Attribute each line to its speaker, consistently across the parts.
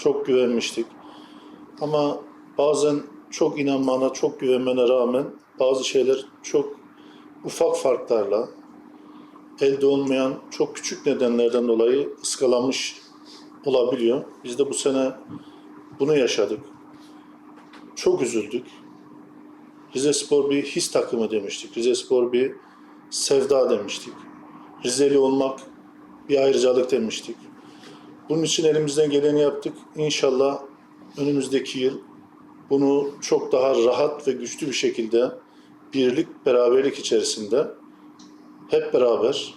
Speaker 1: çok güvenmiştik. Ama bazen çok inanmana, çok güvenmene rağmen bazı şeyler çok ufak farklarla elde olmayan çok küçük nedenlerden dolayı ıskalanmış olabiliyor. Biz de bu sene bunu yaşadık. Çok üzüldük. Rize Spor bir his takımı demiştik. Rize Spor bir sevda demiştik. Rizeli olmak bir ayrıcalık demiştik. Bunun için elimizden geleni yaptık. İnşallah önümüzdeki yıl bunu çok daha rahat ve güçlü bir şekilde birlik, beraberlik içerisinde hep beraber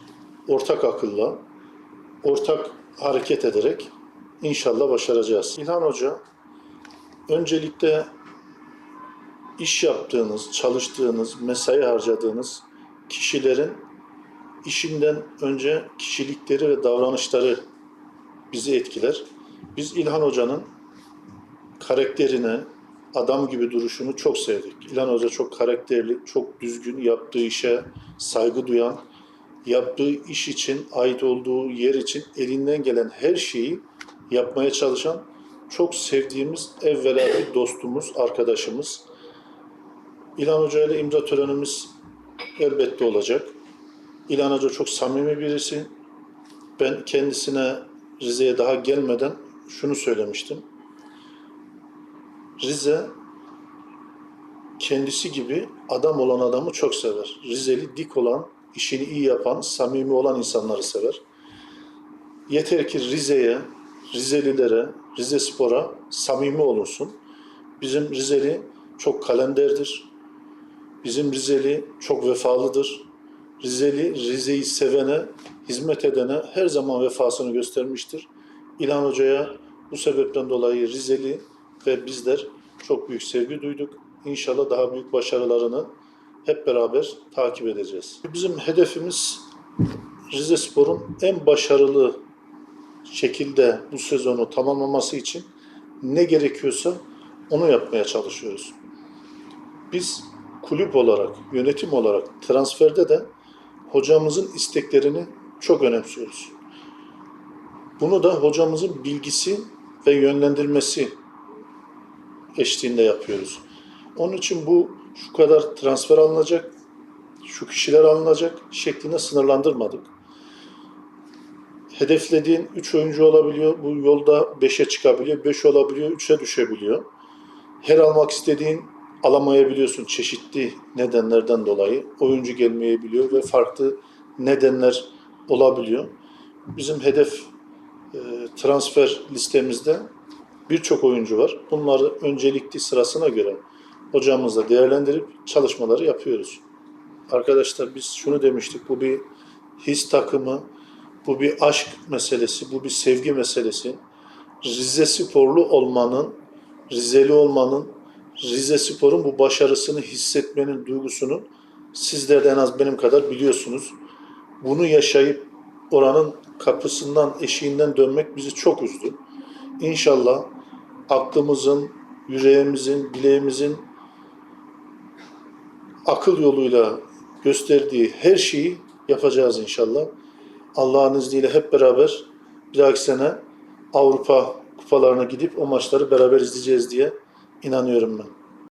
Speaker 1: ortak akılla, ortak hareket ederek inşallah başaracağız. İlhan Hoca öncelikle iş yaptığınız, çalıştığınız, mesai harcadığınız kişilerin işinden önce kişilikleri ve davranışları bizi etkiler. Biz İlhan Hoca'nın karakterini, adam gibi duruşunu çok sevdik. İlhan Hoca çok karakterli, çok düzgün, yaptığı işe saygı duyan, yaptığı iş için, ait olduğu yer için elinden gelen her şeyi yapmaya çalışan çok sevdiğimiz evvela bir dostumuz, arkadaşımız. İlhan Hoca ile imza törenimiz elbette olacak. İlhan Hoca çok samimi birisi. Ben kendisine Rize'ye daha gelmeden şunu söylemiştim. Rize kendisi gibi adam olan adamı çok sever. Rizeli dik olan, işini iyi yapan, samimi olan insanları sever. Yeter ki Rize'ye, Rizelilere, Rize Spor'a samimi olursun. Bizim Rizeli çok kalenderdir. Bizim Rizeli çok vefalıdır. Rizeli, Rize'yi sevene, hizmet edene her zaman vefasını göstermiştir. İlhan Hoca'ya bu sebepten dolayı Rizeli ve bizler çok büyük sevgi duyduk. İnşallah daha büyük başarılarını hep beraber takip edeceğiz. Bizim hedefimiz Rize Spor'un en başarılı şekilde bu sezonu tamamlaması için ne gerekiyorsa onu yapmaya çalışıyoruz. Biz kulüp olarak, yönetim olarak transferde de hocamızın isteklerini çok önemsiyoruz. Bunu da hocamızın bilgisi ve yönlendirmesi eşliğinde yapıyoruz. Onun için bu şu kadar transfer alınacak, şu kişiler alınacak şeklinde sınırlandırmadık. Hedeflediğin 3 oyuncu olabiliyor. Bu yolda 5'e çıkabiliyor. 5 olabiliyor, 3'e düşebiliyor. Her almak istediğin alamayabiliyorsun çeşitli nedenlerden dolayı. Oyuncu gelmeyebiliyor ve farklı nedenler olabiliyor. Bizim hedef e, transfer listemizde birçok oyuncu var. Bunları öncelikli sırasına göre hocamızla değerlendirip çalışmaları yapıyoruz. Arkadaşlar biz şunu demiştik, bu bir his takımı, bu bir aşk meselesi, bu bir sevgi meselesi. Rize sporlu olmanın, Rizeli olmanın, Rize Spor'un bu başarısını hissetmenin duygusunu sizler de en az benim kadar biliyorsunuz. Bunu yaşayıp oranın kapısından, eşiğinden dönmek bizi çok üzdü. İnşallah aklımızın, yüreğimizin, bileğimizin akıl yoluyla gösterdiği her şeyi yapacağız inşallah. Allah'ın izniyle hep beraber bir dahaki sene Avrupa kupalarına gidip o maçları beraber izleyeceğiz diye inanıyorum ben.